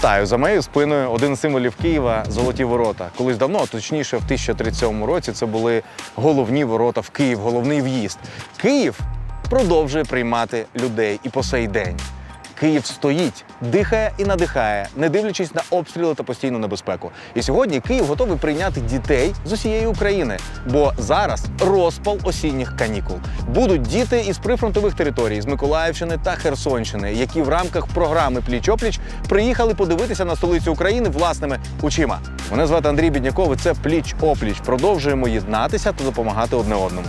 Вітаю за моєю спиною. Один з символів Києва золоті ворота. Колись давно, а точніше, в 1037 році, це були головні ворота в Київ, головний в'їзд. Київ продовжує приймати людей і по сей день. Київ стоїть, дихає і надихає, не дивлячись на обстріли та постійну небезпеку. І сьогодні Київ готовий прийняти дітей з усієї України, бо зараз розпал осінніх канікул. Будуть діти із прифронтових територій з Миколаївщини та Херсонщини, які в рамках програми Пліч-опліч приїхали подивитися на столицю України власними очима. Мене звати Андрій Бідняков. і Це Пліч-опліч. Продовжуємо єднатися та допомагати одне одному.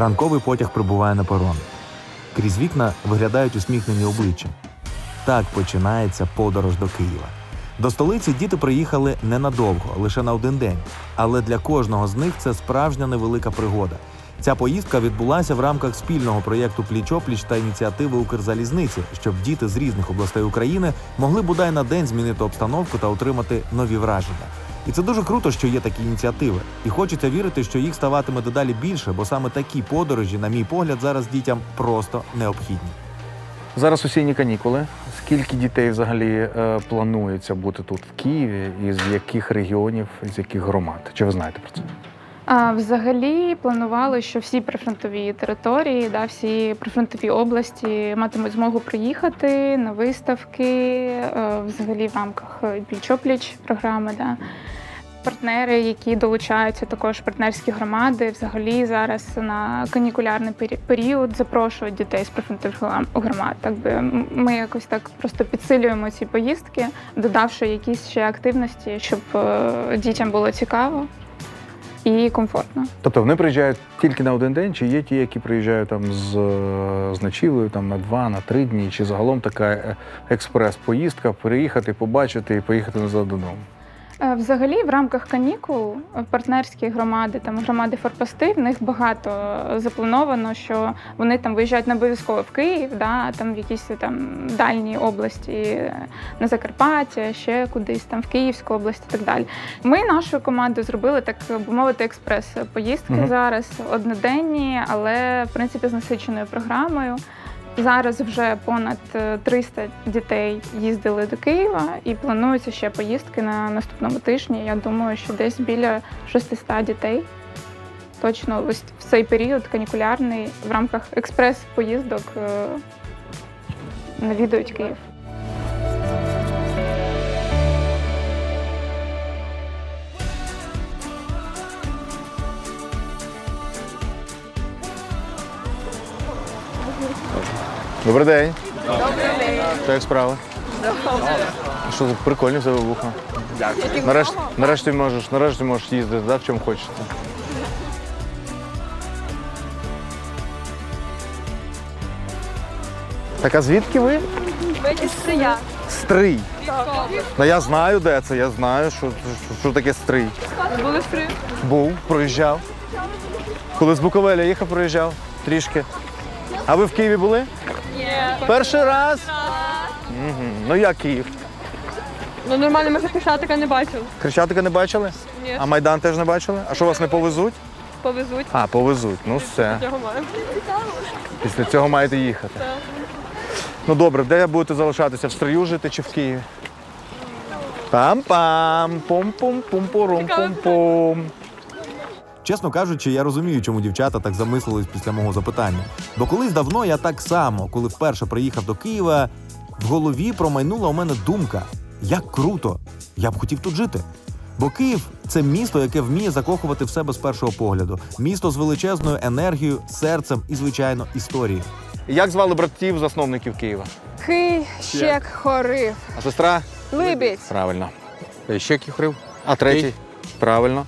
Ранковий потяг прибуває на перон. Крізь вікна виглядають усміхнені обличчя. Так починається подорож до Києва. До столиці діти приїхали ненадовго, лише на один день. Але для кожного з них це справжня невелика пригода. Ця поїздка відбулася в рамках спільного проєкту Пліч-опліч та ініціативи Укрзалізниці, щоб діти з різних областей України могли бодай на день змінити обстановку та отримати нові враження. І це дуже круто, що є такі ініціативи. І хочеться вірити, що їх ставатиме дедалі більше, бо саме такі подорожі, на мій погляд, зараз дітям просто необхідні. Зараз осінні канікули. Скільки дітей взагалі е, планується бути тут в Києві, і з яких регіонів, з яких громад? Чи ви знаєте про це? А, взагалі планували, що всі прифронтові території, да, всі прифронтові області матимуть змогу приїхати на виставки, е, взагалі в рамках е, пліч-опліч програми. Да. Партнери, які долучаються, також партнерські громади, взагалі зараз на канікулярний період запрошують дітей з гром- громад. Так би ми якось так просто підсилюємо ці поїздки, додавши якісь ще активності, щоб е, дітям було цікаво і комфортно. Тобто вони приїжджають тільки на один день, чи є ті, які приїжджають там з, е, з ночівлею там, на два, на три дні, чи загалом така е, експрес-поїздка, приїхати, побачити і поїхати назад додому. Е, Взагалі, в рамках канікул партнерські громади, там громади форпости, в них багато заплановано, що вони там виїжджають не обов'язково в Київ, да, там в якісь там дальні області, на Закарпаття, ще кудись там в Київську область і так далі. Ми нашою командою зробили так, би мовити, експрес-поїздки Мгм. зараз одноденні, але в принципі з насиченою програмою. Зараз вже понад е, 300 дітей їздили до Києва і плануються ще поїздки на наступному тижні. Я думаю, що десь біля 600 дітей. Точно ось в цей період канікулярний в рамках експрес-поїздок е, навідують Київ. Добрий день. Добрий день. Як справи? Що тут прикольні в тебе вуха? Дякую. Нарешті, нарешті можеш, нарешті можеш їздити, да, в чому хочете. Так, а звідки ви? Стрия. Стрий. Ну я знаю, де це, я знаю, що, що, що таке стрий. Були в Стрию? Був, проїжджав. Коли з Буковеля їхав, проїжджав трішки. А ви в Києві були? Перший раз? Угу. Ну як Київ? Ну нормально, ми Хрещатика не бачили. Хрещатика не бачили? Ні. А Майдан теж не бачили? А що вас не повезуть? Повезуть. А, повезуть. Ну все. Цього маємо. Після цього маєте їхати. Ну добре, де будете залишатися? В Стрию жити чи в Києві? Пам-пам, пум-пум-пум-порум-пум-пум. Чесно кажучи, я розумію, чому дівчата так замислились після мого запитання. Бо колись давно я так само, коли вперше приїхав до Києва, в голові промайнула у мене думка: як круто! Я б хотів тут жити. Бо Київ це місто, яке вміє закохувати в себе з першого погляду. Місто з величезною енергією, серцем і, звичайно, історією. Як звали братів засновників Києва? Хий, щек, хорив, А сестра? либідь. Правильно. Ще кіхрив. А третій? Правильно.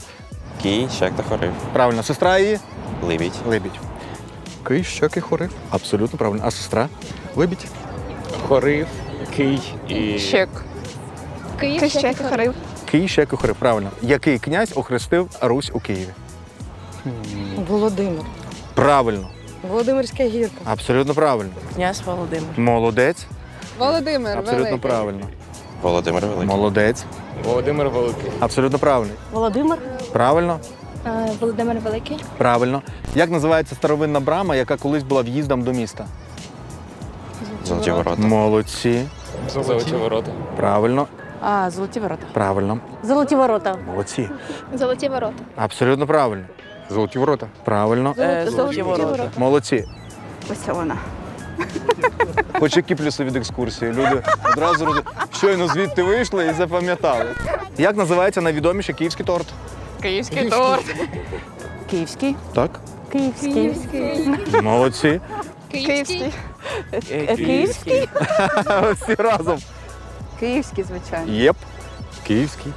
Кій, щек та хорив. Правильно. Сестра її? Либідь. Либідь. Кий, щеки, хорив. Абсолютно правильно. А сестра? Либідь. Хорив, Кий і Щек. Київ, щек, хорив. Кий, щеки, хорив. Правильно. Який князь охрестив Русь у Києві? Володимир. Правильно. Володимирська гірка. Абсолютно правильно. Князь Володимир. Молодець. Володимир Абсолютно Великий. правильно. Володимир Великий. Молодець. Володимир Великий. Абсолютно правильний. Володимир. Правильно? Володимир Великий. Правильно. Як називається старовинна брама, яка колись була в'їздом до міста? Золоті ворота. Молодці. Золоті ворота. Правильно. А, золоті ворота. Правильно. Золоті ворота. Молодці. Золоті ворота. Абсолютно правильно. Золоті ворота. Правильно. Золоті ворота. Молодці. Ось вона. Хоч які плюси від екскурсії. Люди одразу щойно звідти вийшли і запам'ятали. Як називається найвідоміший київський торт? Київський торт. Київський. Так. Київський. Молодці. Київський. Е, Київський. Всі разом. Київський, звичайно. Єп. Київський.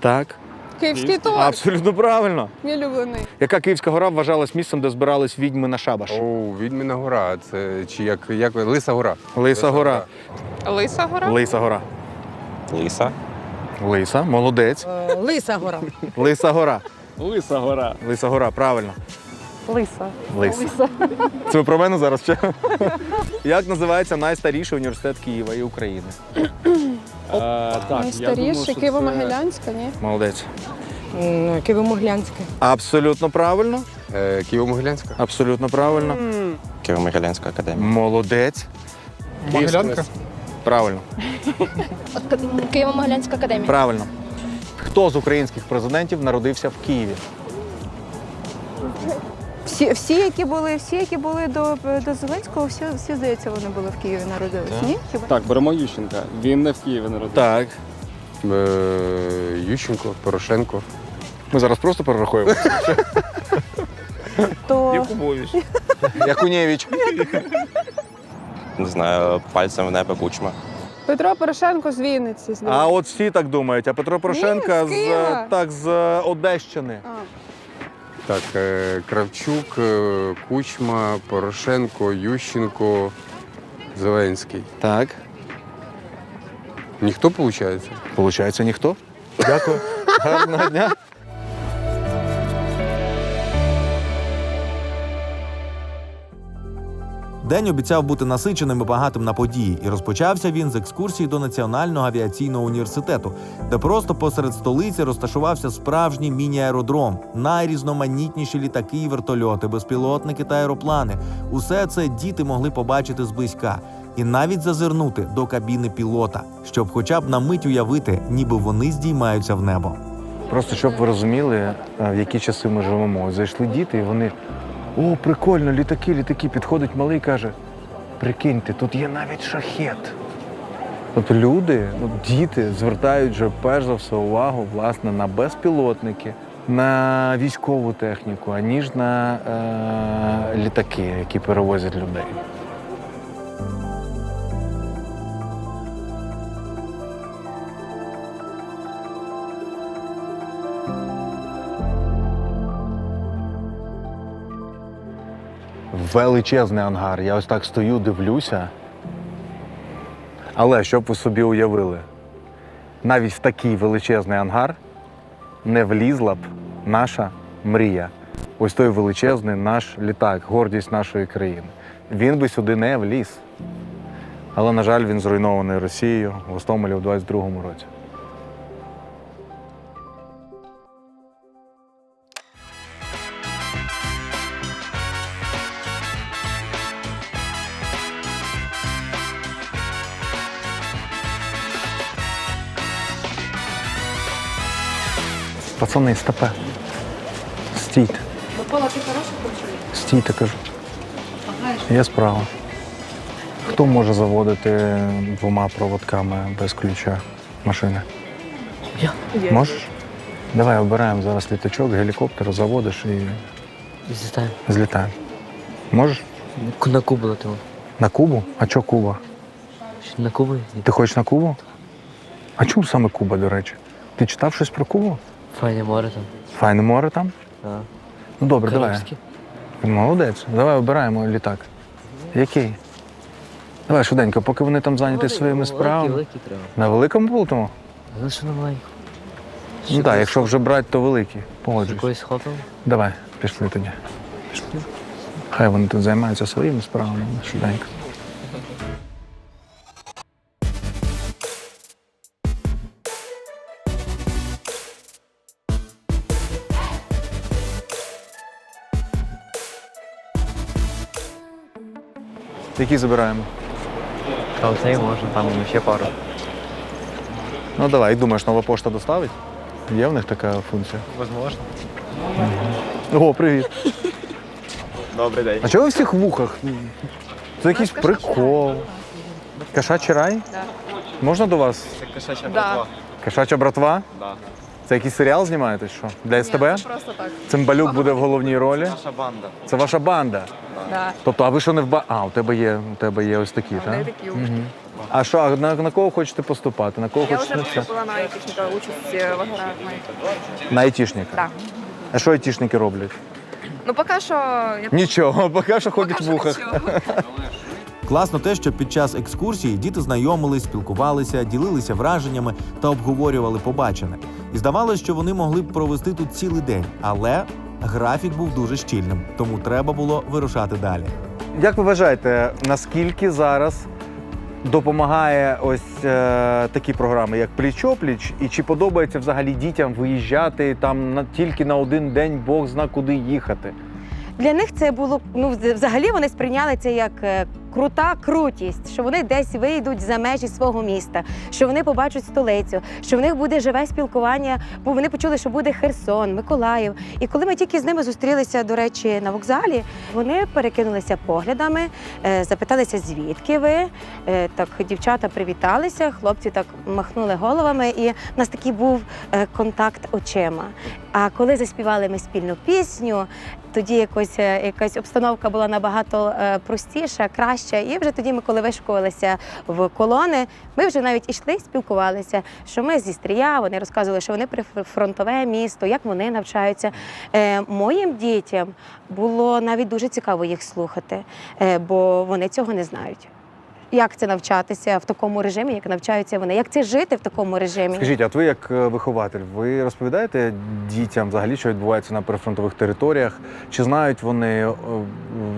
Так. Київський торт. Абсолютно правильно. Мій улюблений. Яка київська гора вважалась місцем, де збирались відьми на шабаш? О, Відьміна гора. Це чи як, як Лиса гора. Лиса гора. Лиса гора. Лиса гора. Лиса. Лиса, молодець. Лиса гора. Лиса гора. Лиса гора. Лиса гора, правильно. Лиса. Лиса. Це ви про мене зараз чи? Як називається найстаріший університет Києва і України? А, так, Найстаріший Києво-Могилянська, ні? Молодець. Києво-Моглянське. Абсолютно правильно. Е, Києво-Могилянська. Абсолютно правильно. Києво-Могилянська академія. Молодець. Могилянка? Правильно. Києво-Могилянська академія. Правильно. Хто з українських президентів народився в Києві? Всі, всі, які були, всі, які були до, до Зеленського, всі, всі, здається, вони були в Києві народились. Ні? Хіба? Так, беремо Ющенка. Він не в Києві народився. Так. Е, Ющенко, Порошенко. Ми зараз просто перерахуємо. То Якубович. Якунєвич. Не знаю, пальцем в небо кучма. Петро Порошенко з Вінниці. з А от всі так думають. А Петро Порошенка з з, Києва. так, з е, Одещини. А. Так, е, Кравчук, е, Кучма, Порошенко, Ющенко, Зеленський. Так. Ніхто виходить? Получається, ніхто. Дякую. Гарного дня. День обіцяв бути насиченим і багатим на події, і розпочався він з екскурсії до Національного авіаційного університету, де просто посеред столиці розташувався справжній міні-аеродром, найрізноманітніші літаки і вертольоти, безпілотники та аероплани. Усе це діти могли побачити зблизька і навіть зазирнути до кабіни пілота, щоб хоча б на мить уявити, ніби вони здіймаються в небо. Просто щоб ви розуміли, е, в які часи ми живемо. Зайшли діти, і вони. О, прикольно, літаки, літаки. Підходить малий і каже: прикиньте, тут є навіть шахет. Тобто люди, ну, діти звертають вже перш за все увагу власне на безпілотники, на військову техніку, аніж на е- літаки, які перевозять людей. Величезний ангар. Я ось так стою, дивлюся. Але щоб ви собі уявили, навіть в такий величезний ангар не влізла б наша мрія. Ось той величезний наш літак, гордість нашої країни. Він би сюди не вліз. Але, на жаль, він зруйнований Росією в Гостомелі у 22-му році. Пацани, стопе. Стійте. Микола, ти хороший Стійте, кажу. Є справа. Хто може заводити двома проводками без ключа машини? Я. Можеш? Давай обираємо зараз літачок, гелікоптер, заводиш і Злітаємо. злітаємо. Можеш? На Кубу летимо. На Кубу? А чого Куба? На Кубу? Ти хочеш на Кубу? А чому саме Куба, до речі? Ти читав щось про Кубу? Файне море там. Файне море там? Да. Ну добре, давай. Молодець. Давай обираємо літак. Який? Давай швиденько, поки вони там зайняті своїми справами. Великий треба. На великому? Ну що на маленьку? Ну так, якщо вже брати, то великий. Погоджуюсь. Якоїсь хопимо? Давай, пішли тоді. Пішли. Хай вони тут займаються своїми справами швиденько. Які забираємо? А оцей можна, там ще пару. Ну давай, як думаєш, нова пошта доставить? Є в них така функція? Возможно. О, привіт. Добрий день. А чого ви всіх в вухах? Це якийсь прикол. Кошачий рай? Да. Можна до вас? Це кошача Да. Кошача братва? Да. Це якийсь серіал знімаєте? Що? Для СТБ? Просто так. Цимбалюк буде в головній ролі. Наша банда. Це ваша банда. Да. Тобто, а ви що не в ба. А, у тебе є, у тебе є ось такі, так? такі Мгм. А що, а на, на кого хочете поступати? На кого хочете навчатися? на айтішника, участь в аграрної. На айтішника? Так. А що айтішники роблять? Ну, поки що я Нічого, поки що ходять в вухах. Класно те, що під час екскурсії діти знайомились, спілкувалися, ділилися враженнями та обговорювали побачене. І здавалося, що вони могли б провести тут цілий день, але графік був дуже щільним, тому треба було вирушати далі. Як ви вважаєте, наскільки зараз допомагає ось е, такі програми, як пліч-опліч, і чи подобається взагалі дітям виїжджати там на тільки на один день, Бог зна куди їхати? Для них це було ну взагалі вони сприйняли це як е, крута крутість, що вони десь вийдуть за межі свого міста, що вони побачать столицю, що в них буде живе спілкування, бо вони почули, що буде Херсон, Миколаїв. І коли ми тільки з ними зустрілися, до речі, на вокзалі, вони перекинулися поглядами, е, запиталися, звідки ви. Е, Так дівчата привіталися, хлопці так махнули головами, і в нас такий був е, контакт очима. А коли заспівали ми спільну пісню, тоді якось якась обстановка була набагато простіша, краща. І вже тоді ми, коли вишкувалися в колони, ми вже навіть ішли, спілкувалися, що ми зі стрія, вони розказували, що вони прифронтове місто, як вони навчаються. Е, Моїм дітям було навіть дуже цікаво їх слухати, е, бо вони цього не знають. Як це навчатися в такому режимі, як навчаються вони? Як це жити в такому режимі? Скажіть, а ви як е, вихователь, ви розповідаєте дітям взагалі, що відбувається на прифронтових територіях? Чи знають вони е,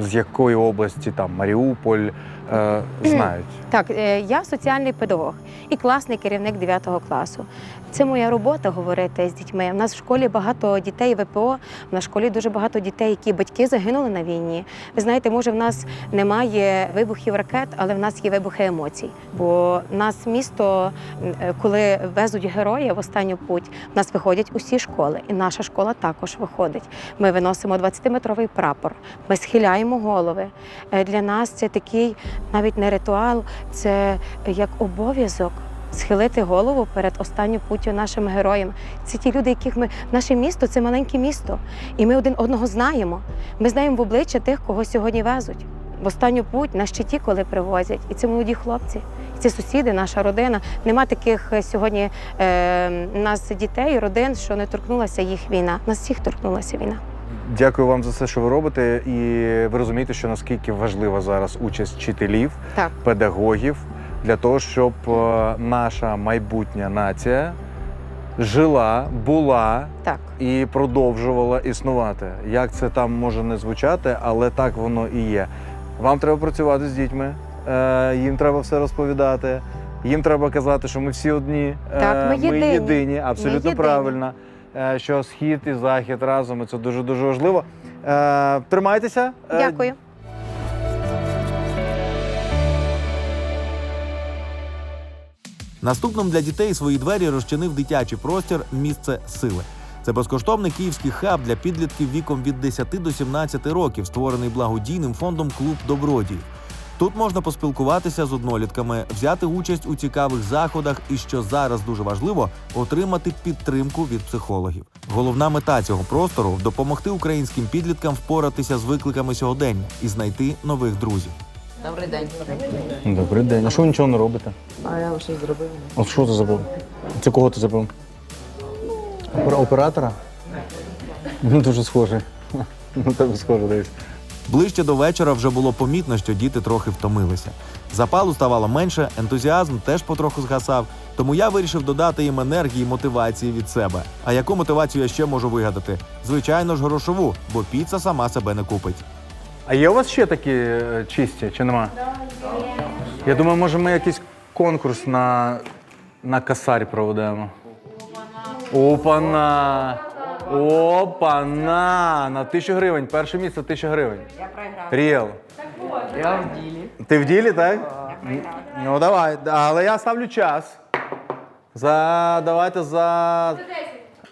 з якої області там Маріуполь? Е, знають? Так, я соціальний педагог і класний керівник 9 класу. Це моя робота говорити з дітьми. У нас в школі багато дітей ВПО, в нас в школі дуже багато дітей, які батьки загинули на війні. Ви знаєте, може, в нас немає вибухів ракет, але в нас є вибухи емоцій. Бо нас місто, е, коли везуть героя в останню путь, в нас виходять усі школи, і наша школа також виходить. Ми виносимо 20-метровий прапор, ми схиляємо голови. Е, Для нас це такий навіть не ритуал, це як обов'язок. Схилити голову перед останньою путтю нашим героям. Це ті люди, яких ми наше місто це маленьке місто, і ми один одного знаємо. Ми знаємо в обличчя тих, кого сьогодні везуть. В останню путь на щиті, коли привозять, і це молоді хлопці, і це сусіди, наша родина. Нема таких е, сьогодні е, нас дітей, родин, що не торкнулася їх війна. Нас всіх торкнулася війна. Дякую вам за все, що ви робите. І ви розумієте, що наскільки важлива зараз участь вчителів, Так. педагогів для того, щоб е, наша майбутня нація жила, була Так. і продовжувала існувати. Як це там може не звучати, але так воно і є. Вам треба працювати з дітьми, е, їм треба все розповідати. Їм треба казати, що ми всі одні, е, Так, ми єдині. єдині, абсолютно єдині. правильно. Що схід і захід разом, і це дуже дуже важливо. Тримайтеся. Дякую. Наступним для дітей свої двері розчинив дитячий простір місце сили. Це безкоштовний київський хаб для підлітків віком від 10 до 17 років, створений благодійним фондом Клуб Добродій. Тут можна поспілкуватися з однолітками, взяти участь у цікавих заходах і, що зараз дуже важливо, отримати підтримку від психологів. Головна мета цього простору допомогти українським підліткам впоратися з викликами сьогодення і знайти нових друзів. Добрий день. Добрий день. А що ви нічого не робите? А я щось зробив. От що ти забув? Це кого ти забув? Опера- Оператора? Ну, дуже схожий. Ну, тебе схоже десь. Ближче до вечора вже було помітно, що діти трохи втомилися. Запалу ставало менше, ентузіазм теж потроху згасав. Тому я вирішив додати їм енергії і мотивації від себе. А яку мотивацію я ще можу вигадати? Звичайно ж, грошову, бо піца сама себе не купить. А є у вас ще такі е, чисті, чи нема? Я думаю, може ми якийсь конкурс на, на касарі проведемо. Опана! Опана! На тисячу гривень. Перше місце тисяча гривень. Я програв. Ріел. Я в ділі. Ти в ділі, так? Ну давай. Але я ставлю час. За. Давайте за.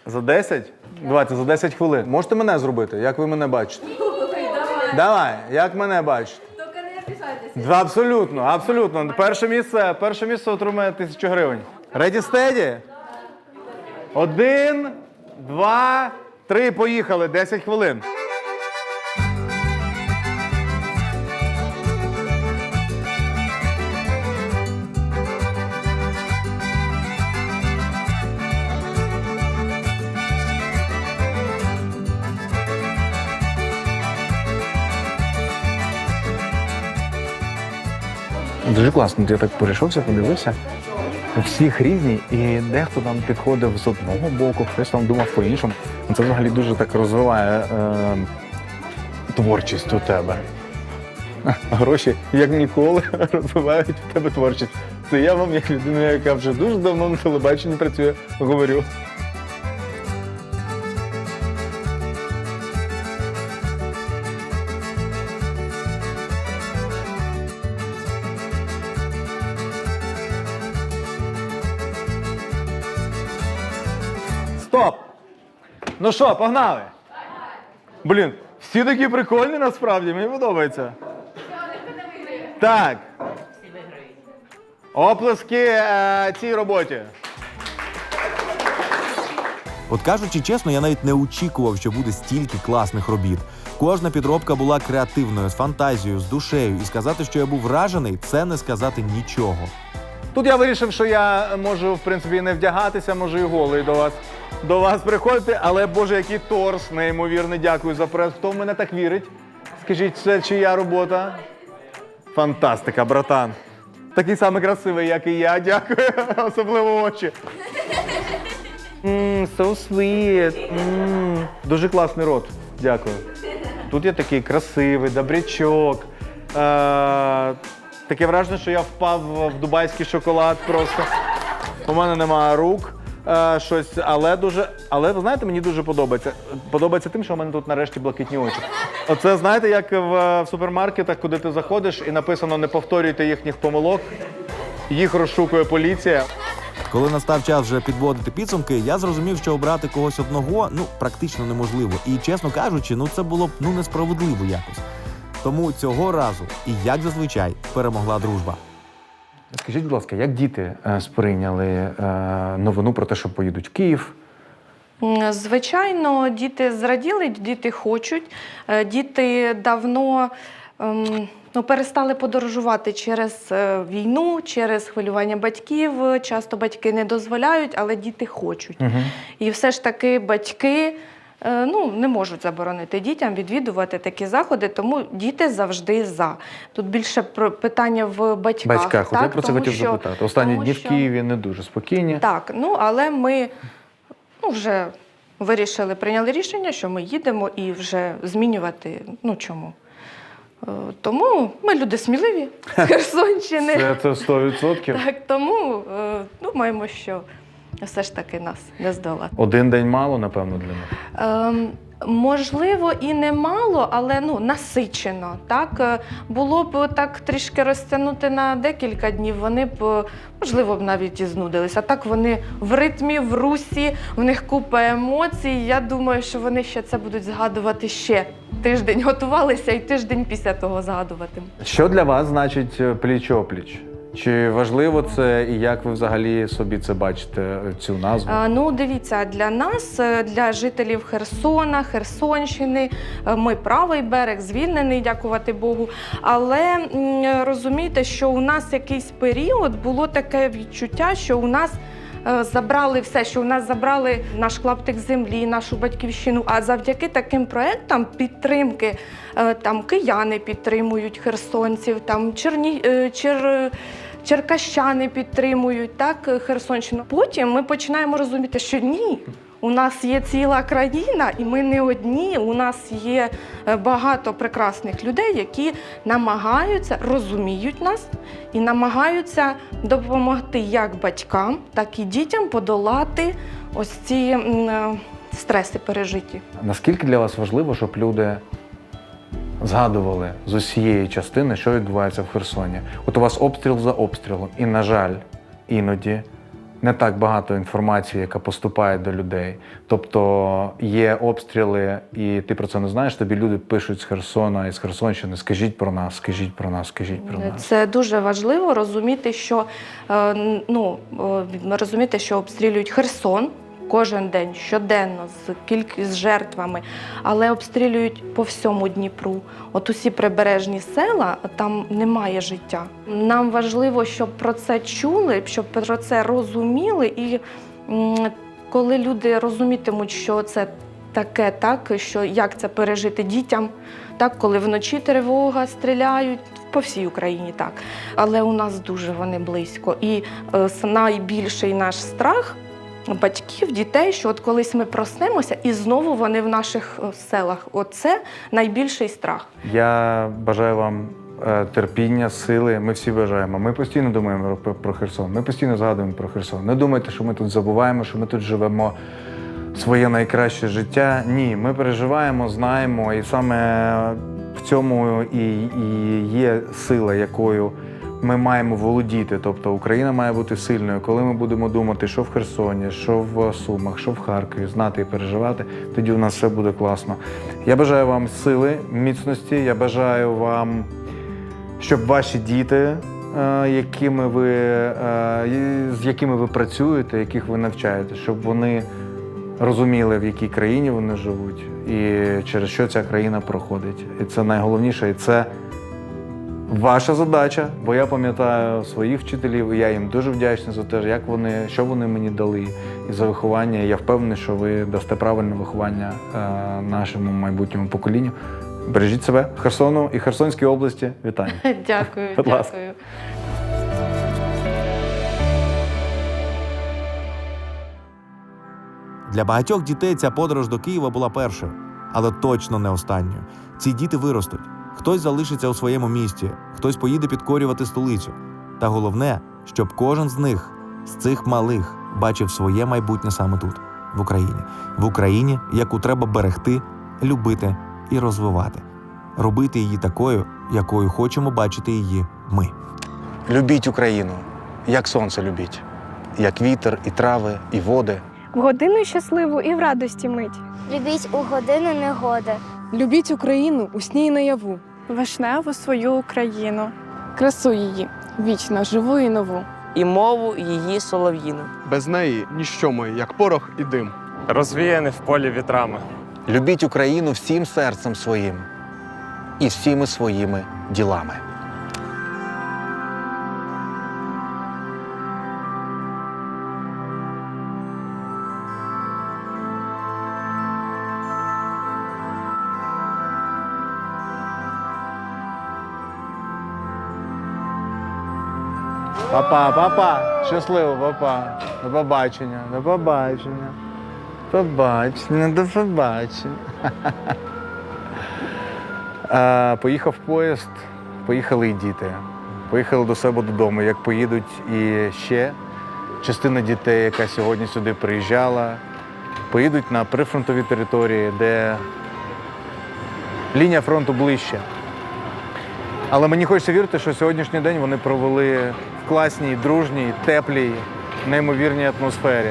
За 10? Давайте за 10 хвилин. Можете мене зробити, як ви мене бачите? Давай, як мене бачите? Два, Абсолютно, абсолютно. Перше місце, перше місце отримає тисячу гривень. Ready, steady? Один, два, три, поїхали. 10 хвилин. Дуже класно. Я так перейшовся, подивився. Всіх різні, і дехто там підходив з одного боку, хтось там думав по-іншому. Це взагалі дуже так розвиває е, творчість у тебе. Гроші, як ніколи, розвивають у тебе творчість. Це я вам, як людина, яка вже дуже давно на телебаченні працює, говорю. Ну що, погнали? Блін, всі такі прикольні насправді, мені подобається. Так. Оплески е, цій роботі. От кажучи чесно, я навіть не очікував, що буде стільки класних робіт. Кожна підробка була креативною, з фантазією, з душею. І сказати, що я був вражений, це не сказати нічого. Тут я вирішив, що я можу, в принципі, не вдягатися, можу і голий до вас. До вас приходити, але Боже, який торс, неймовірний, дякую за прес. Хто в мене так вірить? Скажіть, це чия робота? Фантастика, братан. Такий самий красивий, як і я, дякую. Особливо очі. Mm, so sweet. Mm. Дуже класний рот. Дякую. Тут я такий красивий, добрячок. Е, таке враження, що я впав в дубайський шоколад просто. У мене немає рук. Е, щось, але дуже. Але ви знаєте, мені дуже подобається. Подобається тим, що у мене тут нарешті блакитні очі. Оце знаєте, як в, в супермаркетах, куди ти заходиш і написано не повторюйте їхніх помилок. Їх розшукує поліція. Коли настав час вже підводити підсумки, я зрозумів, що обрати когось одного ну практично неможливо. І чесно кажучи, ну це було б ну несправедливо якось. Тому цього разу, і як зазвичай, перемогла дружба. Скажіть, будь ласка, як діти е, сприйняли е, новину про те, що поїдуть в Київ? Звичайно, діти зраділи, діти хочуть. Е, Діти давно ем, ну, перестали подорожувати через війну, через хвилювання батьків. Часто батьки не дозволяють, але діти хочуть. Угу. І все ж таки батьки ну, не можуть заборонити дітям відвідувати такі заходи, тому діти завжди за. Тут більше питання в батьках. Батьках, от я так, про це тому хотів що- запитати. Останні тому дні в що- Києві не дуже спокійні. так, ну але ми ну, вже вирішили, прийняли рішення, що ми їдемо і вже змінювати. Ну чому? Е, Тому ми люди сміливі з Херсонщини. Це, це 100%. Так, тому е, думаємо, що все ж таки нас не здолати. Один день мало, напевно, для них. Ем, можливо, і немало, але ну насичено. Так Е, було б так трішки розтягнути на декілька днів. Вони б можливо б навіть і знудилися. Так вони в ритмі, в русі, в них купа емоцій. Я думаю, що вони ще це будуть згадувати ще тиждень. Готувалися і тиждень після того згадувати. Що для вас значить е, пліч-опліч? Чи важливо це і як ви взагалі собі це бачите, е, цю назву? А, Ну, дивіться, для нас, е, для жителів Херсона, Херсонщини, е, ми правий берег, звільнений, дякувати Богу. Але розумієте, що у нас якийсь період було таке відчуття, що у нас. е, Забрали все, що у нас забрали наш клаптик землі, нашу батьківщину. А завдяки таким проектам підтримки е, там кияни підтримують херсонців, там черні, е, чер, черкащани підтримують так Херсонщину. Потім ми починаємо розуміти, що ні. У нас є ціла країна, і ми не одні. У нас є е, багато прекрасних людей, які намагаються розуміють нас і намагаються допомогти як батькам, так і дітям подолати ось ці е, стреси пережиті. Наскільки для вас важливо, щоб люди згадували з усієї частини, що відбувається в Херсоні. От у вас обстріл за обстрілом, і, на жаль, іноді не так багато інформації, яка поступає до людей. Тобто є обстріли, і ти про це не знаєш. Тобі люди пишуть з Херсона і з Херсонщини: скажіть про нас, скажіть про нас, скажіть про нас. Це дуже важливо розуміти, що е, ну е, розуміти, що обстрілюють Херсон. Кожен день, щоденно, з кількістю з жертвами, але обстрілюють по всьому Дніпру. От усі прибережні села там немає життя. Нам важливо, щоб про це чули, щоб про це розуміли, і коли люди розумітимуть, що це таке, так що як це пережити дітям, так коли вночі тривога стріляють по всій Україні, так але у нас дуже вони близько. І е, найбільший наш страх батьків, дітей, що от колись ми проснемося, і знову вони в наших е, селах. Оце найбільший страх. Я бажаю вам е, терпіння, сили. Ми всі бажаємо. Ми постійно думаємо про Херсон. Ми постійно згадуємо про Херсон. Не думайте, що ми тут забуваємо, що ми тут живемо своє найкраще життя. Ні, ми переживаємо, знаємо, і саме в цьому і, і є сила, якою. Ми маємо володіти, тобто Україна має бути сильною. Коли ми будемо думати, що в Херсоні, що в Сумах, що в Харкові, знати і переживати, тоді у нас все буде класно. Я бажаю вам сили, міцності. Я бажаю вам, щоб ваші діти, е, якими ви, е, з якими ви працюєте, яких ви навчаєте, щоб вони розуміли, в якій країні вони живуть, і через що ця країна проходить. І це найголовніше, і це ваша задача, бо я пам'ятаю своїх вчителів, і я їм дуже вдячний за те, як вони, що вони мені дали і за виховання. Я впевнений, що ви дасте правильне виховання е, нашому майбутньому поколінню. Бережіть себе, Херсону і Херсонській області. Вітання. Дякую, Будь ласка. дякую. Для багатьох дітей ця подорож до Києва була першою, але точно не останньою. Ці діти виростуть. Хтось залишиться у своєму місті, хтось поїде підкорювати столицю. Та головне, щоб кожен з них, з цих малих, бачив своє майбутнє саме тут, в Україні, в Україні, яку треба берегти, любити і розвивати, робити її такою, якою хочемо бачити її ми. Любіть Україну, як сонце любіть, як вітер, і трави, і води. В годину щасливу і в радості мить. Любіть у годину негоди. Любіть Україну у сні і наяву. Вишневу свою Україну. Красу її, вічно живу і нову. І мову її солов'їну. Без неї ніщо ми, як порох і дим. Розвіяний в полі вітрами. Любіть Україну всім серцем своїм і всіми своїми ділами. Папа, папа, щасливо, папа. До побачення, до побачення. Побачення, до побачення. А, Поїхав поїзд, поїхали і діти. Поїхали до себе додому. Як поїдуть і ще частина дітей, яка сьогодні сюди приїжджала, поїдуть на прифронтові території, де лінія фронту ближче. Але мені хочеться вірити, що сьогоднішній день вони провели в класній, дружній, теплій, неймовірній атмосфері.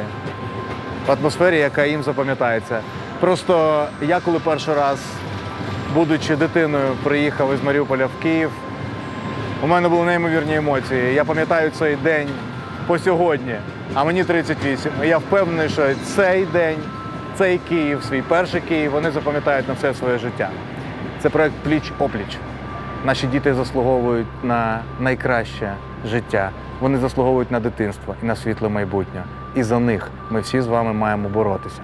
В атмосфері, яка їм запам'ятається. Просто я коли перший раз, будучи дитиною, приїхав із Маріуполя в Київ, у мене були неймовірні емоції. Я пам'ятаю цей день по сьогодні, а мені 38. І я впевнений, що цей день, цей Київ, свій перший Київ, вони запам'ятають на все своє життя. Це проект пліч-опліч. Наші діти заслуговують на найкраще життя. Вони заслуговують на дитинство і на світле майбутнє. І за них ми всі з вами маємо боротися.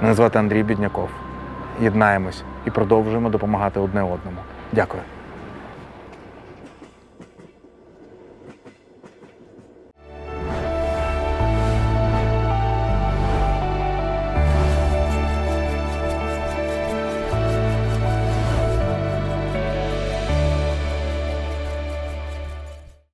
Мене звати Андрій Бідняков. Єднаємось і продовжуємо допомагати одне одному. Дякую.